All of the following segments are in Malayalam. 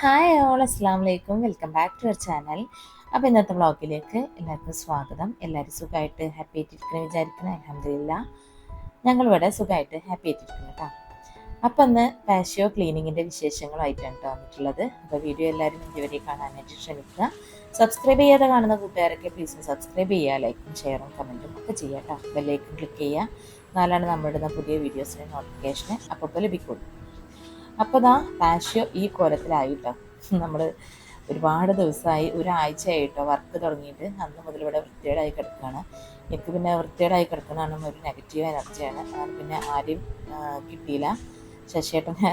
ഹായ് ഓൾ അസ്സാം വലൈക്കും welcome back to our channel അപ്പോൾ ഇന്നത്തെ വ്ളോഗിലേക്ക് എല്ലാവർക്കും സ്വാഗതം. എല്ലാവരും സുഖമായിട്ട് ഹാപ്പി ആയിട്ടിരിക്കണം വിചാരിക്കണം അലഹമില്ല ഞങ്ങളിവിടെ സുഖമായിട്ട് ഹാപ്പി ആയിട്ടിരിക്കുന്നു കേട്ടോ. അപ്പം ഇന്ന് പാഷ്യോ ക്ലീനിങ്ങിന്റെ വിശേഷങ്ങളായിട്ടാണ് കേട്ടോ വന്നിട്ടുള്ളത്. അപ്പോൾ വീഡിയോ എല്ലാവരും ഇതുവരെ കാണാനായിട്ട് ശ്രമിക്കുക. സബ്സ്ക്രൈബ് ചെയ്യാതെ കാണുന്ന കൂട്ടുകാരൊക്കെ പ്ലീസ് സബ്സ്ക്രൈബ് ചെയ്യുക ലൈക്കും ഷെയറും കമന്റും ഒക്കെ ചെയ്യുക കേട്ടോ ബെല്ലൈക്കും ക്ലിക്ക് ചെയ്യുക. എന്നാലാണ് നമ്മളിടുന്ന പുതിയ വീഡിയോസിന്റെ നോട്ടിഫിക്കേഷന് അപ്പോൾ ലഭിക്കുള്ളൂ. അപ്പോൾ ദാ പാഷ്യോ ഈ കോലത്തിലായിട്ടോ. നമ്മൾ ഒരുപാട് ദിവസമായി ഒരാഴ്ചയായിട്ടോ വർക്ക് തുടങ്ങിയിട്ട് അന്ന് മുതൽ ഇവിടെ വൃത്തികേടായി കിടക്കുകയാണ് എനിക്ക് പിന്നെ വൃത്തികേടായി കിടക്കുന്നതാണ് ഒരു നെഗറ്റീവ് എനർജിയാണ്. പിന്നെ ആരും കിട്ടിയില്ല. ശശിയേട്ടനെ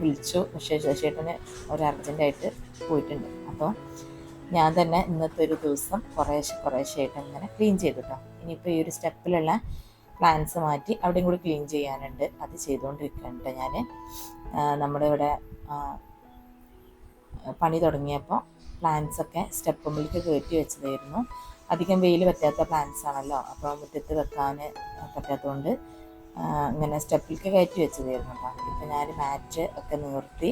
വിളിച്ചു. പക്ഷേ ശശിയേട്ടന് ഒരു അർജന്റായിട്ട് പോയിട്ടുണ്ട്. അപ്പോൾ ഞാൻ തന്നെ ഇന്നത്തെ ഒരു ദിവസം കുറേശ്ശെ കുറേശ്ശെയായിട്ട് ഇങ്ങനെ ക്ലീൻ ചെയ്തു കേട്ടോ ഇനിയിപ്പോൾ ഈ ഒരു സ്റ്റെപ്പിലുള്ള പ്ലാൻസ് മാറ്റി അവിടെയും കൂടി ക്ലീൻ ചെയ്യാനുണ്ട്. അത് ചെയ്തുകൊണ്ടിരിക്കുന്നുണ്ട് ഞാൻ നമ്മുടെ ഇവിടെ പണി തുടങ്ങിയപ്പോൾ പ്ലാന്റ്സൊക്കെ സ്റ്റെപ്പ് മുമ്പിലേക്ക് കയറ്റി വെച്ചതായിരുന്നു. അധികം വെയിൽ പറ്റാത്ത പ്ലാന്റ്സ് ആണല്ലോ അപ്പോൾ മുറ്റത്ത് വെക്കാൻ പറ്റാത്തതുകൊണ്ട് ഇങ്ങനെ സ്റ്റെപ്പിലേക്ക് കയറ്റി വെച്ചതായിരുന്നു കേട്ടോ ഇപ്പം ഞാൻ മാറ്റ് ഒക്കെ നിർത്തി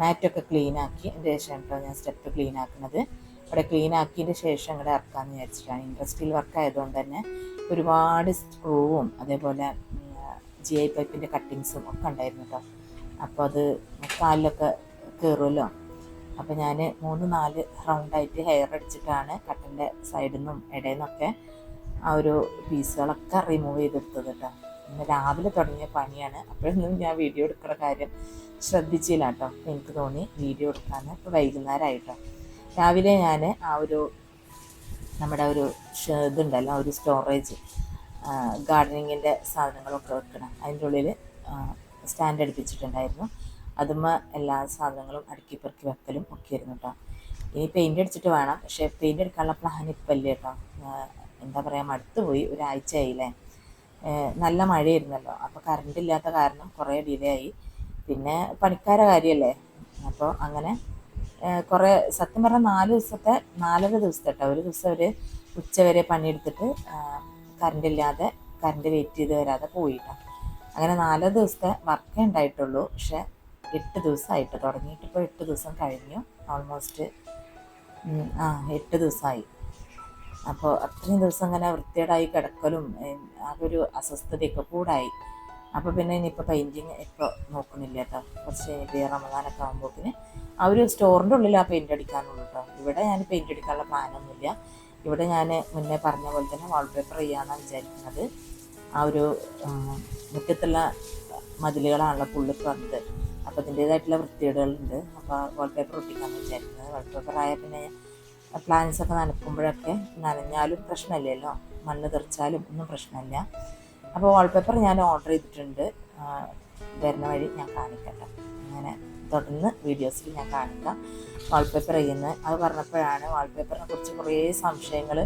മാറ്റൊക്കെ ക്ലീനാക്കി അതിന്റെ ശേഷം കേട്ടോ ഞാൻ സ്റ്റെപ്പ് ക്ലീൻ ആക്കുന്നത്. ഇവിടെ ക്ലീൻ ശേഷം ഇവിടെ ഇറക്കാമെന്ന് വിചാരിച്ചിട്ടാണ്. ഇൻഡസ്ട്രിയൽ വർക്ക് ആയതുകൊണ്ട് തന്നെ ഒരുപാട് സ്ക്രൂവും അതേപോലെ ജി ഐ പൈപ്പിന്റെ കട്ടിങ്സും ഒക്കെ ഉണ്ടായിരുന്നു കേട്ടോ അപ്പോൾ അത് കാലിലൊക്കെ കയറുമല്ലോ അപ്പോൾ ഞാൻ മൂന്ന് നാല് റൗണ്ടായിട്ട് ഹെയർ അടിച്ചിട്ടാണ് കട്ടന്റെ സൈഡിൽ നിന്നും ഇടയിൽ നിന്നൊക്കെ ആ ഒരു പീസുകളൊക്കെ റിമൂവ് ചെയ്തെടുത്തത് കേട്ടോ ഇന്ന് രാവിലെ തുടങ്ങിയ പണിയാണ്. അപ്പോഴൊന്നും ഞാൻ വീഡിയോ എടുക്കുന്ന കാര്യം ശ്രദ്ധിച്ചില്ല കേട്ടോ എനിക്ക് തോന്നി വീഡിയോ എടുക്കാൻ ഇപ്പോൾ വൈകുന്നേരമായിട്ടോ രാവിലെ ഞാൻ ആ ഒരു നമ്മുടെ ഒരു ഇതുണ്ടല്ലോ ഒരു സ്റ്റോറേജ് ഗാർഡനിങ്ങിന്റെ സാധനങ്ങളൊക്കെ വെക്കണം. അതിന്റെ ഉള്ളിൽ സ്റ്റാൻഡ് അടുപ്പിച്ചിട്ടുണ്ടായിരുന്നു അതുമ്മ എല്ലാ സാധനങ്ങളും അടുക്കി പെറുക്കി വെക്കലും ഒക്കെ ആയിരുന്നു കേട്ടോ ഇനി പെയിന്റ് അടിച്ചിട്ട് വേണം. പക്ഷേ പെയിന്റ് എടുക്കാനുള്ള പ്ലാൻ ഇപ്പം ഇല്ല കേട്ടോ എന്താ പറയുക മടുത്തു പോയി. ഒരാഴ്ച ആയില്ലേ. നല്ല മഴയായിരുന്നല്ലോ. അപ്പോൾ കറണ്ട് ഇല്ലാത്ത കാരണം കുറേ ഡിലേ ആയി. പിന്നെ പണിക്കാരെ കാര്യമല്ലേ അപ്പോൾ അങ്ങനെ കുറേ സത്യം പറഞ്ഞാൽ നാല് ദിവസത്തെ നാലര ദിവസത്തെ കേട്ടോ ഒരു ദിവസം ഒരു ഉച്ച വരെ പണിയെടുത്തിട്ട് കറണ്ട് ഇല്ലാതെ കറണ്ട് വെയിറ്റ് ചെയ്ത് വരാതെ പോയിട്ടോ അങ്ങനെ നാല് ദിവസത്തെ വർക്കേ ഉണ്ടായിട്ടുള്ളൂ. പക്ഷെ എട്ട് ദിവസമായിട്ട് തുടങ്ങിയിട്ട് ഇപ്പോൾ എട്ട് ദിവസം കഴിഞ്ഞു. ഓൾമോസ്റ്റ് ആ എട്ട് ദിവസമായി. അപ്പോൾ അത്രയും ദിവസം അങ്ങനെ വൃത്തികേടായി കിടക്കലും ആ ഒരു അസ്വസ്ഥതയൊക്കെ കൂടായി. അപ്പോൾ പിന്നെ ഇനിയിപ്പോൾ പെയിന്റിങ് ഇപ്പോൾ നോക്കുന്നില്ല കേട്ടോ. കുറച്ച് കഴിഞ്ഞിട്ട് റമദാനൊക്കെ ആകുമ്പോഴേക്കിന് ആ ഒരു സ്റ്റോറിന്റെ ഉള്ളിൽ ആ പെയിന്റ് അടിക്കാനുള്ളൂ കേട്ടോ. ഇവിടെ ഞാൻ പെയിന്റ് അടിക്കാനുള്ള പ്ലാനൊന്നുമില്ല ഇവിടെ ഞാൻ മുന്നേ പറഞ്ഞ പോലെ തന്നെ വാൾപേപ്പർ ചെയ്യാമെന്നാണ് വിചാരിക്കുന്നത്. ആ ഒരു മുറ്റത്തുള്ള മതിലുകളാണല്ലോ പുള്ളി പറഞ്ഞത് അപ്പോൾ അതിന്റേതായിട്ടുള്ള വൃത്തികേടുകളുണ്ട്. അപ്പോൾ വാൾപേപ്പർ ഒട്ടിക്കാൻ വിചാരിക്കുന്നത്. വാൾപേപ്പർ ആയ പിന്നെ പ്ലാന്റ്സ് ഒക്കെ നനക്കുമ്പോഴൊക്കെ നനഞ്ഞാലും പ്രശ്നമില്ലല്ലോ. മണ്ണ് തെറിച്ചാലും ഒന്നും പ്രശ്നമില്ല. അപ്പോൾ വാൾപേപ്പർ ഞാൻ ഓർഡർ ചെയ്തിട്ടുണ്ട്. വരുന്ന വഴി ഞാൻ കാണിക്കട്ടെ. അങ്ങനെ തുടർന്ന് വീഡിയോസിൽ ഞാൻ കാണിക്കാം. വാൾപേപ്പർ ചെയ്യുന്നത്. അത് പറഞ്ഞപ്പോഴാണ് വാൾപേപ്പറിനെ കുറിച്ച് കുറേ സംശയങ്ങൾ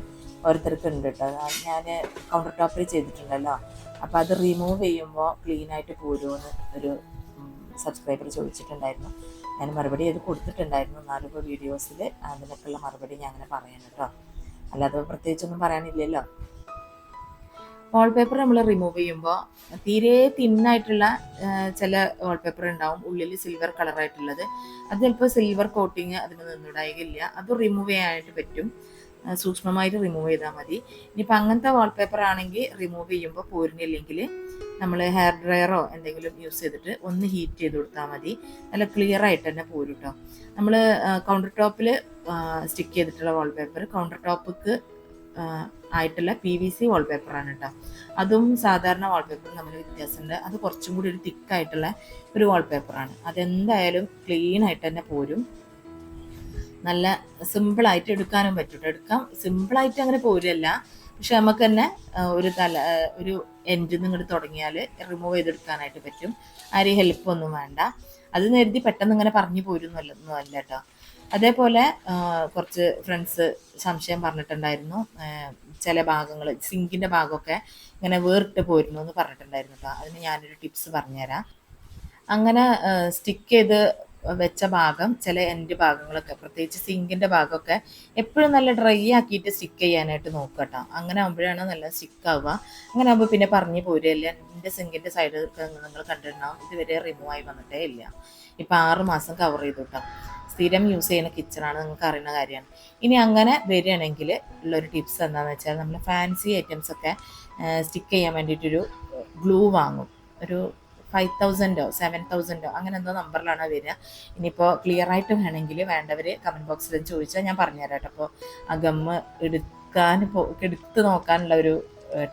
ഓരോരുത്തർക്ക് ഉണ്ട് കേട്ടോ ഞാൻ കൗണ്ടർ ടോപ്പിൽ ചെയ്തിട്ടുണ്ടല്ലോ. അപ്പോൾ അത് റിമൂവ് ചെയ്യുമ്പോൾ ക്ലീൻ ആയിട്ട് പോരുമെന്ന് ഒരു സബ്സ്ക്രൈബർ ചോദിച്ചിട്ടുണ്ടായിരുന്നു. ഞാൻ മറുപടി അത് കൊടുത്തിട്ടുണ്ടായിരുന്നു നാലുപോ വീഡിയോസിൽ അതിനൊക്കെയുള്ള മറുപടി ഞാൻ അങ്ങനെ പറയാം കേട്ടോ അല്ലാതെ പ്രത്യേകിച്ചൊന്നും പറയാനില്ലല്ലോ. വാൾപേപ്പർ നമ്മൾ റിമൂവ് ചെയ്യുമ്പോൾ തീരെ തിന്നായിട്ടുള്ള ചില വാൾപേപ്പർ ഉണ്ടാവും. ഉള്ളിൽ സിൽവർ കളറായിട്ടുള്ളത് അത് ചിലപ്പോൾ സിൽവർ കോട്ടിങ് അതിന് നിന്നുണ്ടായില്ല അത് റിമൂവ് ചെയ്യാനായിട്ട് പറ്റും. സൂക്ഷ്മമായിട്ട് റിമൂവ് ചെയ്താൽ മതി. ഇനിയിപ്പോൾ അങ്ങനത്തെ വാൾപേപ്പർ ആണെങ്കിൽ റിമൂവ് ചെയ്യുമ്പോൾ പോരുന്നില്ലെങ്കിൽ നമ്മൾ ഹെയർ ഡ്രയറോ എന്തെങ്കിലും യൂസ് ചെയ്തിട്ട് ഒന്ന് ഹീറ്റ് ചെയ്ത് കൊടുത്താൽ മതി. നല്ല ക്ലിയർ ആയിട്ട് തന്നെ പോരും കേട്ടോ നമ്മൾ കൗണ്ടർ ടോപ്പിൽ സ്റ്റിക്ക് ചെയ്തിട്ടുള്ള വാൾപേപ്പർ കൗണ്ടർ ടോപ്പിക്ക് ആയിട്ടുള്ള പി വി സി വാൾപേപ്പറാണ് കേട്ടോ അതും സാധാരണ വാൾപേപ്പറും നമ്മൾ വ്യത്യാസമുണ്ട് അത് കുറച്ചും കൂടി ഒരു തിക്കായിട്ടുള്ള ഒരു വാൾപേപ്പറാണ് അതെന്തായാലും ക്ലീൻ ആയിട്ട് തന്നെ പോരും. നല്ല സിമ്പിളായിട്ട് എടുക്കാനും പറ്റും. എടുക്കാം. സിമ്പിളായിട്ട് അങ്ങനെ പോരല്ല. പക്ഷെ നമുക്ക് തന്നെ ഒരു തല ഒരു എൻഡ് ഇങ്ങോട്ട് തുടങ്ങിയാൽ റിമൂവ് ചെയ്തെടുക്കാനായിട്ട് പറ്റും. ആരെയും ഹെൽപ്പ് ഒന്നും വേണ്ട. അത് നേരത്തെ പെട്ടെന്ന് ഇങ്ങനെ പറഞ്ഞു പോരുന്നല്ല അല്ല കേട്ടോ അതേപോലെ കുറച്ച് ഫ്രണ്ട്സ് സംശയം പറഞ്ഞിട്ടുണ്ടായിരുന്നു. ചില ഭാഗങ്ങൾ സിങ്കിന്റെ ഭാഗമൊക്കെ ഇങ്ങനെ വേറിട്ട് പോരുന്നു എന്ന് പറഞ്ഞിട്ടുണ്ടായിരുന്നു കേട്ടോ അതിന് ഞാനൊരു ടിപ്സ് പറഞ്ഞുതരാം. അങ്ങനെ സ്റ്റിക്ക് ചെയ്ത് വെച്ച ഭാഗം ചില എൻഡ് ഭാഗങ്ങളൊക്കെ പ്രത്യേകിച്ച് സിങ്കിന്റെ ഭാഗമൊക്കെ എപ്പോഴും നല്ല ഡ്രൈ ആക്കിയിട്ട് സ്റ്റിക്ക് ചെയ്യാനായിട്ട് നോക്കുക കേട്ടോ. അങ്ങനെ ആകുമ്പോഴാണ് നല്ല സ്റ്റിക്ക് ആവുക. അങ്ങനെ ആകുമ്പോൾ പിന്നെ പറഞ്ഞു പോരുകയല്ല എന്റെ സിങ്കിന്റെ സൈഡ് നിങ്ങൾ കണ്ടിട്ടുണ്ടാവും ഇതുവരെ റിമൂവ് ആയി വന്നിട്ടേ ഇല്ല. ഇപ്പം ആറ് മാസം കവർ ചെയ്തു കേട്ടോ. സ്ഥിരം യൂസ് ചെയ്യുന്ന കിച്ചണാണ് നിങ്ങൾക്ക് അറിയുന്ന കാര്യമാണ്. ഇനി അങ്ങനെ വരികയാണെങ്കിൽ ഉള്ളൊരു ടിപ്സ് എന്താണെന്ന് വെച്ചാൽ നമ്മൾ ഫാൻസി ഐറ്റംസ് ഒക്കെ സ്റ്റിക്ക് ചെയ്യാൻ വേണ്ടിയിട്ടൊരു ഗ്ലൂ വാങ്ങും. ഒരു ഫൈവ് തൗസൻഡോ സെവൻ തൗസൻഡോ അങ്ങനെ എന്തോ നമ്പറിലാണ് വരിക. ഇനിയിപ്പോൾ ക്ലിയർ ആയിട്ട് വേണമെങ്കിൽ വേണ്ടവർ കമന്റ് ബോക്സിൽ ചോദിച്ചാൽ ഞാൻ പറഞ്ഞുതരാം കേട്ടോ. അപ്പോൾ ആ ഗമ്മ് എടുക്കാൻ എടുത്ത് നോക്കാനുള്ള ഒരു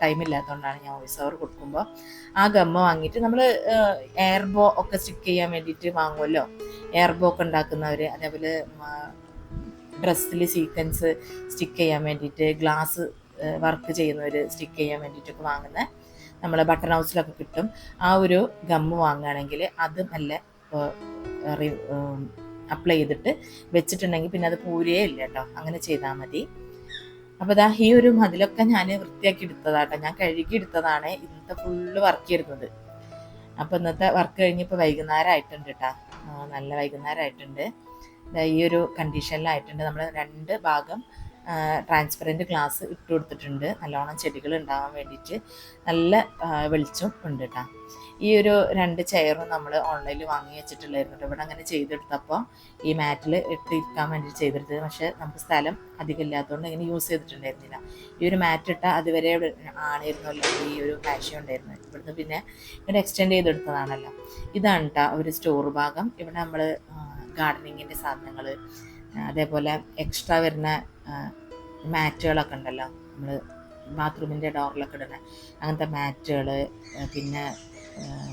ടൈം ഇല്ലാത്തതുകൊണ്ടാണ് ഞാൻ വോയിസ് ഓവർ കൊടുക്കുമ്പോൾ ആ ഗമ്മ വാങ്ങിയിട്ട് നമ്മൾ എയർബോ ഒക്കെ സ്റ്റിക്ക് ചെയ്യാൻ വേണ്ടിയിട്ട് വാങ്ങുമല്ലോ എയർബോ ഒക്കെ ഉണ്ടാക്കുന്നവർ അതേപോലെ ഡ്രസ്സിൽ സീക്വൻസ് സ്റ്റിക്ക് ചെയ്യാൻ വേണ്ടിയിട്ട് ഗ്ലാസ് വർക്ക് ചെയ്യുന്നവർ സ്റ്റിക്ക് ചെയ്യാൻ വേണ്ടിയിട്ടൊക്കെ വാങ്ങുന്ന. നമ്മളെ ബട്ടൺ ഹൗസിലൊക്കെ കിട്ടും. ആ ഒരു ഗമ്മ് വാങ്ങുകയാണെങ്കിൽ അത് നല്ല അപ്ലൈ ചെയ്തിട്ട് വെച്ചിട്ടുണ്ടെങ്കിൽ പിന്നെ അത് പൂരേ ഇല്ല കേട്ടോ. അങ്ങനെ ചെയ്താൽ മതി. അപ്പോൾ ഇതാ ഈ ഒരു മതിലൊക്കെ ഞാൻ വൃത്തിയാക്കി എടുത്തതാട്ടോ ഞാൻ കഴുകി എടുത്തതാണ്. ഇന്നത്തെ ഫുള്ള് വർക്ക് ചെയ്യുന്നത് അപ്പോൾ ഇന്നത്തെ വർക്ക് കഴിഞ്ഞിപ്പോൾ വൈകുന്നേരം ആയിട്ടുണ്ട് കേട്ടോ. നല്ല വൈകുന്നേരം ആയിട്ടുണ്ട് ഈ ഒരു കണ്ടീഷനിലായിട്ടുണ്ട് നമ്മൾ രണ്ട് ഭാഗം ട്രാൻസ്പെറന്റ് ഗ്ലാസ് ഇട്ട് കൊടുത്തിട്ടുണ്ട്. നല്ലോണം ചെടികൾ ഉണ്ടാകാൻ വേണ്ടിയിട്ട് നല്ല വെളിച്ചം ഉണ്ട് കേട്ടോ ഈ ഒരു രണ്ട് ചെയറും നമ്മൾ ഓൺലൈനിൽ വാങ്ങി വെച്ചിട്ടുള്ളായിരുന്നു കേട്ടോ ഇവിടെ അങ്ങനെ ചെയ്തെടുത്തപ്പോൾ ഈ മാറ്റിൽ ഇട്ട് ഇരിക്കാൻ വേണ്ടി ചെയ്തെടുത്തത് പക്ഷേ നമുക്ക് സ്ഥലം അധികം ഇല്ലാത്തതുകൊണ്ട് ഇങ്ങനെ യൂസ് ചെയ്തിട്ടുണ്ടായിരുന്നില്ല. ഈ ഒരു മാറ്റ് ഇട്ടാൽ അതുവരെ ആണായിരുന്നല്ലോ ഈ ഒരു പാഷ്യം ഉണ്ടായിരുന്നു ഇവിടുന്ന് പിന്നെ ഇവിടെ എക്സ്റ്റെൻഡ് ചെയ്തെടുത്തതാണല്ലോ. ഇതാണ് കേട്ടോ ഒരു സ്റ്റോർ ഭാഗം. ഇവിടെ നമ്മൾ ഗാർഡനിങ്ങിന്റെ സാധനങ്ങൾ അതേപോലെ എക്സ്ട്രാ വരുന്ന മാറ്റുകളൊക്കെ ഉണ്ടല്ലോ. നമ്മൾ ബാത്റൂമിന്റെ ഡോറിലൊക്കെ ഇടുന്ന അങ്ങനത്തെ മാറ്റുകൾ പിന്നെ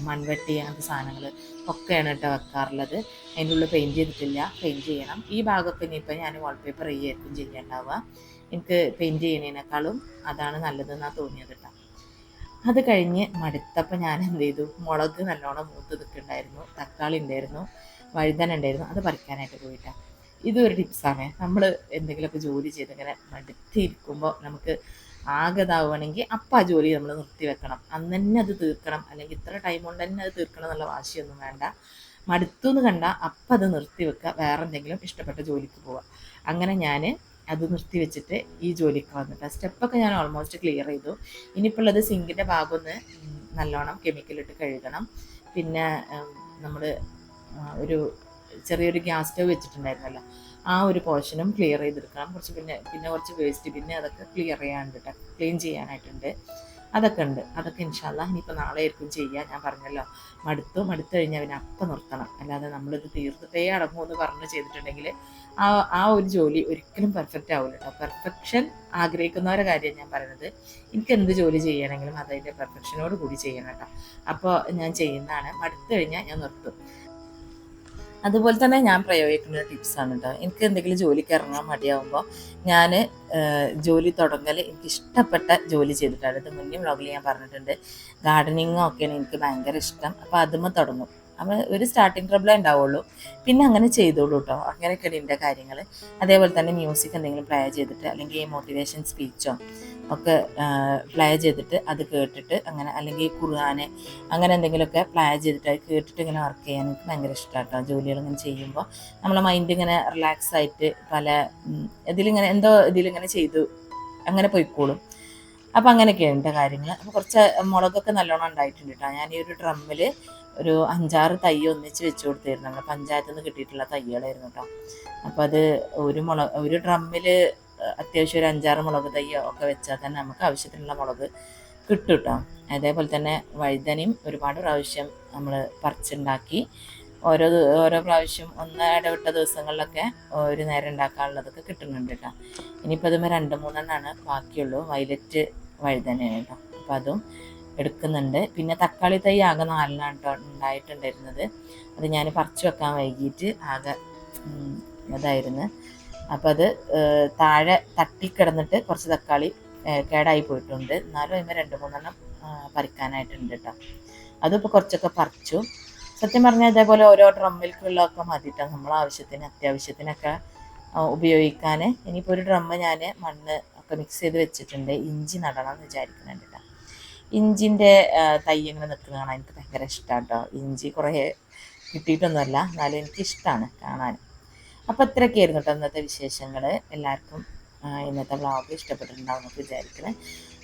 മൺവെട്ടി അങ്ങനത്തെ സാധനങ്ങൾ ഒക്കെയാണ് കേട്ടോ വെക്കാറുള്ളത്. അതിന്റെ ഉള്ളിൽ പെയിന്റ് ചെയ്തിട്ടില്ല. പെയിന്റ് ചെയ്യണം. ഈ ഭാഗമൊക്കെ ഇനിയിപ്പോൾ ഞാൻ വാൾപേപ്പർ ചെയ്യായിരിക്കും ചെയ്യേണ്ടാവുക. എനിക്ക് പെയിന്റ് ചെയ്യുന്നതിനേക്കാളും അതാണ് നല്ലതെന്നാണ് തോന്നിയത് കേട്ടോ. അത് കഴിഞ്ഞ് മടുത്തപ്പോൾ ഞാൻ എന്ത് ചെയ്തു? മുളക് നല്ലോണം മൂത്ത് നിൽക്കുന്നുണ്ടായിരുന്നു. തക്കാളി ഉണ്ടായിരുന്നു. വഴുതന ഉണ്ടായിരുന്നു. അത് പറിക്കാനായിട്ട് പോയിട്ടാണ് ഇതൊരു ടിപ്സാണ്. നമ്മൾ എന്തെങ്കിലുമൊക്കെ ജോലി ചെയ്ത് ഇങ്ങനെ മടുത്തിരിക്കുമ്പോൾ നമുക്ക് ആഗതാവുകയാണെങ്കിൽ അപ്പം ആ ജോലി നമ്മൾ നിർത്തി വെക്കണം അന്ന് തന്നെ അത് തീർക്കണം. അല്ലെങ്കിൽ ഇത്ര ടൈം കൊണ്ട് തന്നെ അത് തീർക്കണം എന്നുള്ള വാശിയൊന്നും വേണ്ട. മടുത്തു എന്ന് കണ്ടാൽ അപ്പം അത് നിർത്തി വെക്കുക വേറെ എന്തെങ്കിലും ഇഷ്ടപ്പെട്ട ജോലിക്ക് പോവുക. അങ്ങനെ ഞാൻ അത് നിർത്തി വെച്ചിട്ട് ഈ ജോലിക്ക് വന്നിട്ട് സ്റ്റെപ്പൊക്കെ ഞാൻ ഓൾമോസ്റ്റ് ക്ലിയർ ചെയ്തു. ഇനിയിപ്പോൾ ഉള്ളത് സിങ്കിന്റെ ഭാഗം ഒന്ന് നല്ലോണം കെമിക്കലിട്ട് കഴുകണം. പിന്നെ നമ്മൾ ഒരു ചെറിയൊരു ഗ്യാസ് സ്റ്റവ് വെച്ചിട്ടുണ്ടായിരുന്നല്ലോ. ആ ഒരു പോർഷനും ക്ലിയർ ചെയ്തെടുക്കണം. കുറച്ച് പിന്നെ പിന്നെ കുറച്ച് വേസ്റ്റ് പിന്നെ അതൊക്കെ ക്ലിയർ ചെയ്യാനുണ്ട് ക്ലീൻ ചെയ്യാനായിട്ടുണ്ട്. അതൊക്കെ ഉണ്ട്. അതൊക്കെ ഇൻഷാല്ല ഇനിയിപ്പോൾ നാളെ ആയിരിക്കും ചെയ്യുക ഞാൻ പറഞ്ഞല്ലോ. മടുത്തു. മടുത്തു കഴിഞ്ഞാൽ പിന്നെ അപ്പം നിർത്തണം. അല്ലാതെ നമ്മളിത് തീർത്തിട്ടേ അടങ്ങും എന്ന് പറഞ്ഞ് ചെയ്തിട്ടുണ്ടെങ്കിൽ ആ ആ ഒരു ജോലി ഒരിക്കലും പെർഫെക്റ്റ് ആവില്ല കേട്ടോ പെർഫെക്ഷൻ ആഗ്രഹിക്കുന്നവരുടെ കാര്യം ഞാൻ പറയുന്നത്. എനിക്ക് എന്ത് ജോലി ചെയ്യണമെങ്കിലും അതതിന്റെ പെർഫെക്ഷനോട് കൂടി ചെയ്യണം കേട്ടോ അപ്പോൾ ഞാൻ ചെയ്യുന്നതാണ്. മടുത്തു കഴിഞ്ഞാൽ ഞാൻ നിർത്തും. അതുപോലെ തന്നെ ഞാൻ പ്രയോഗിക്കുന്ന ടിപ്സാണ് കേട്ടോ എനിക്ക് എന്തെങ്കിലും ജോലിക്ക് ഇറങ്ങാൻ മടിയാവുമ്പോൾ ഞാൻ ജോലി തുടങ്ങൽ എനിക്ക് ഇഷ്ടപ്പെട്ട ജോലി ചെയ്തിട്ടാണ്. ഇത് മുന്നേ വ്ളോഗിൽ ഞാൻ പറഞ്ഞിട്ടുണ്ട്. ഗാർഡനിങ്ങും ഒക്കെയാണ് എനിക്ക് ഭയങ്കര ഇഷ്ടം. അപ്പോൾ അതുമ്പോൾ തുടങ്ങും. നമ്മൾ ഒരു സ്റ്റാർട്ടിങ് ട്രബിളേ ഉണ്ടാവുള്ളൂ. പിന്നെ അങ്ങനെ ചെയ്തോളൂ കേട്ടോ അങ്ങനെയൊക്കെയാണ് എന്റെ കാര്യങ്ങൾ അതേപോലെ തന്നെ മ്യൂസിക് എന്തെങ്കിലും പ്ലേ ചെയ്തിട്ട് അല്ലെങ്കിൽ മോട്ടിവേഷൻ സ്പീച്ചോ ഒക്കെ പ്ലേ ചെയ്തിട്ട് അത് കേട്ടിട്ട് അങ്ങനെ അല്ലെങ്കിൽ ഖുർആാന് അങ്ങനെ എന്തെങ്കിലുമൊക്കെ പ്ലേ ചെയ്തിട്ട് അത് കേട്ടിട്ട് ഇങ്ങനെ വർക്ക് ചെയ്യാൻ എനിക്ക് ഭയങ്കര ഇഷ്ടമാണ് കേട്ടോ ജോലികൾ ചെയ്യുമ്പോൾ നമ്മളെ മൈൻഡ് ഇങ്ങനെ റിലാക്സ് ആയിട്ട് പല ഇതിലിങ്ങനെ എന്തോ ഇതിലിങ്ങനെ ചെയ്തു അങ്ങനെ പോയിക്കോളും. അപ്പോൾ എന്റെ കാര്യങ്ങൾ അപ്പോൾ കുറച്ച് മുളകൊക്കെ നല്ലോണം ഉണ്ടായിട്ടുണ്ട് കേട്ടോ ഞാൻ ഈ ഒരു ഡ്രമ്മിൽ ഒരു അഞ്ചാറ് തൈ ഒന്നിച്ച് വെച്ച് കൊടുത്തിരുന്നു. നമ്മുടെ പഞ്ചായത്തിൽ നിന്ന് കിട്ടിയിട്ടുള്ള തൈകളായിരുന്നു കേട്ടോ അപ്പോൾ അത് ഒരു മുളക് ഒരു ഡ്രമ്മിൽ അത്യാവശ്യം ഒരു അഞ്ചാറ് മുളക് തയ്യോ ഒക്കെ വെച്ചാൽ തന്നെ നമുക്ക് ആവശ്യത്തിനുള്ള മുളക് കിട്ടും കേട്ടോ അതേപോലെ തന്നെ വഴുതനയും ഒരുപാട് പ്രാവശ്യം നമ്മൾ പറിച്ചുണ്ടാക്കി. ഓരോ ഓരോ പ്രാവശ്യം ഒന്ന് ഇടവിട്ട ദിവസങ്ങളിലൊക്കെ ഒരു നേരം ഉണ്ടാക്കാനുള്ളതൊക്കെ കിട്ടുന്നുണ്ട് കേട്ടോ ഇനിയിപ്പോൾ അതുമ്പോൾ രണ്ട് മൂന്നെണ്ണമാണ് ബാക്കിയുള്ളൂ. വയലറ്റ് വഴുതനയാണ് കേട്ടോ അപ്പോൾ അതും എടുക്കുന്നുണ്ട്. പിന്നെ തക്കാളി തൈ ആകെ നാലെണ്ണം കേട്ടോ ഉണ്ടായിട്ടുണ്ടായിരുന്നത്. അത് ഞാൻ പറിച്ചു വെക്കാൻ വൈകിട്ട് ആകെ ഇതായിരുന്നു. അപ്പോൾ അത് താഴെ തട്ടിക്കിടന്നിട്ട് കുറച്ച് തക്കാളി കേടായി പോയിട്ടുണ്ട്. എന്നാലും അതിന് രണ്ട് മൂന്നെണ്ണം പറിക്കാനായിട്ടുണ്ട് കേട്ടോ അതിപ്പോൾ കുറച്ചൊക്കെ പറിച്ചു. സത്യം പറഞ്ഞാൽ ഇതേപോലെ ഓരോ ഡ്രമ്മിൽക്കുള്ളതൊക്കെ മതിട്ടോ. നമ്മളെ ആവശ്യത്തിന് അത്യാവശ്യത്തിനൊക്കെ ഉപയോഗിക്കാൻ ഇനിയിപ്പോൾ ഒരു ഡ്രമ്മ് ഞാൻ മണ്ണ് ഒക്കെ മിക്സ് ചെയ്ത് വെച്ചിട്ടുണ്ട്. ഇഞ്ചി നടണം എന്ന് വിചാരിക്കുന്നുണ്ട് കേട്ടോ ഇഞ്ചിന്റെ തൈ ഇങ്ങനെ നിൽക്കുന്ന കാണാൻ എനിക്ക് ഭയങ്കര ഇഷ്ടമാണ് കേട്ടോ ഇഞ്ചി കുറേ കിട്ടിയിട്ടൊന്നുമല്ല. എന്നാലും എനിക്കിഷ്ടമാണ് കാണാൻ. അപ്പോൾ ഇത്രയൊക്കെയായിരുന്നു കേട്ടോ ഇന്നത്തെ വിശേഷങ്ങൾ എല്ലാവർക്കും ഇന്നത്തെ വ്ളോഗ് ഇഷ്ടപ്പെട്ടിട്ടുണ്ടാവും വിചാരിക്കണേ.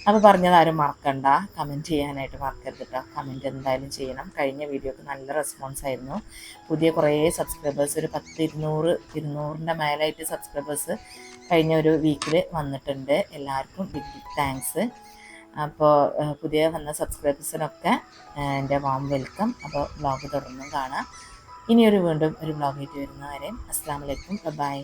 അപ്പോൾ പറഞ്ഞത് ആരും മറക്കണ്ട. കമന്റ് ചെയ്യാനായിട്ട് മറക്കരുത് കേട്ടോ കമന്റ് എന്തായാലും ചെയ്യണം. കഴിഞ്ഞ വീഡിയോക്ക് നല്ല റെസ്പോൺസ് ആയിരുന്നു. പുതിയ കുറേ സബ്സ്ക്രൈബേഴ്സ് ഒരു പത്ത് ഇരുന്നൂറ് ഇരുന്നൂറിന്റെ മേലായിട്ട് സബ്സ്ക്രൈബേഴ്സ് കഴിഞ്ഞ ഒരു വീക്കിൽ വന്നിട്ടുണ്ട്. എല്ലാവർക്കും ബിഗ് ബിഗ് താങ്ക്സ് അപ്പോൾ പുതിയ വന്ന സബ്സ്ക്രൈബേഴ്സിനൊക്കെ എന്റെ വാം വെൽക്കം അപ്പോൾ വ്ളോഗ് തുടർന്നും കാണാം. ഇനിയൊരു വീണ്ടും ഒരു ബ്ലോഗ് ആയിട്ട് വരുന്നവരെ അസ്സാം വലൈക്കും ബൈ